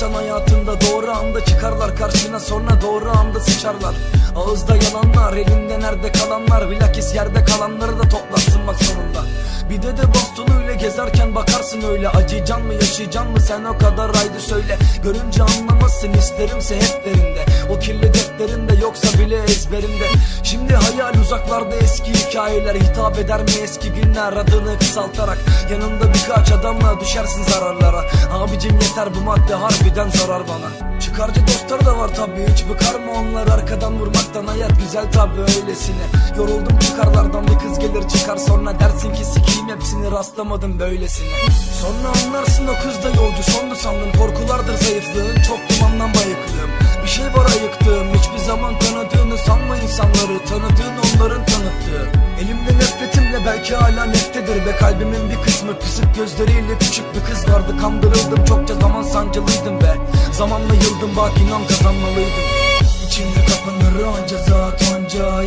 insan hayatında doğru anda çıkarlar Karşına sonra doğru anda sıçarlar. Ağızda yalanlar elinde nerede kalanlar Bilakis yerde kalanları da toplarsın bak sonunda. Bir de de bastonuyla gezerken bakarsın öyle. Acıyacan mı yaşayacan mı? Sen o kadar haydi söyle. Görünce anlamazsın isterimse hep derinde. O kirli defterinde yoksa bile ezberimde. Şimdi hayal uzaklarda eski hikayeler. Hitap eder mi eski günler? Adını kısaltarak. Yanında birkaç adamla düşersin zararlara. Abicim yeter bu madde harbiden zarar bana. Çıkarcı dostlar da var tabi hiç bıkar mı onlar? Arkadan vurmaktan hayat güzel tabi öylesine. Yoruldum çıkarlardan. Bir kız gelir çıkar sonra dersin hepsini rastlamadım böylesine. Sonra anlarsın o kız da yolcu sondu sandın korkulardır zayıflığın çok dumandan bayıklığım. Bir şey var ayıktığım hiçbir zaman tanıdığını sanma insanları. Tanıdığın onların tanıttığı. Elimde nefretimle belki hala neftedir be. Kalbimin bir kısmı Kısık gözleriyle küçük bir kız vardı. Kandırıldım çokça zaman sancılıydım be. Zamanla yıldım bak inan kazanmalıydım. İçinde kapanır anca zat anca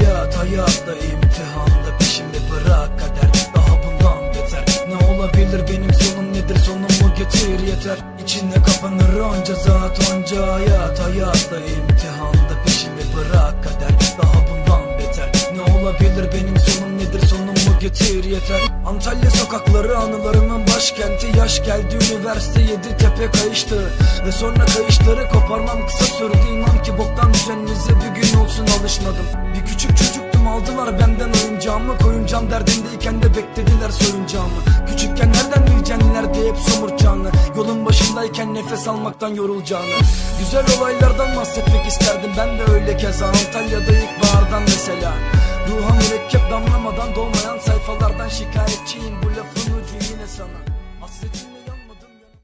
yeter. İçinde kapanır anca zat anca hayat. Hayatta imtihanda peşimi bırak kader. Daha bundan beter. Ne olabilir benim sonum nedir? Sonumu getir yeter. Antalya sokakları anılarımın başkenti. Yaş geldi üniversite yedi tepe kayıştı. Ve sonra kayışları koparmam kısa sürdü. İnan ki boktan düzeninize bir gün olsun alışmadım. Bir küçük çocuktum aldılar benden oyuncağımı. Koyuncağım derdindeyken de beklediler soyuncağımı. Küçükken nereden bilecekler diye hep somurtacağını Yolun başındayken nefes almaktan yorulacağını Güzel olaylardan bahsetmek isterdim. Ben de öyle keza Antalya'da ilkbahardan mesela. Ruha mürekkep damlamadan dolmayan sayfalardan şikayetçiyim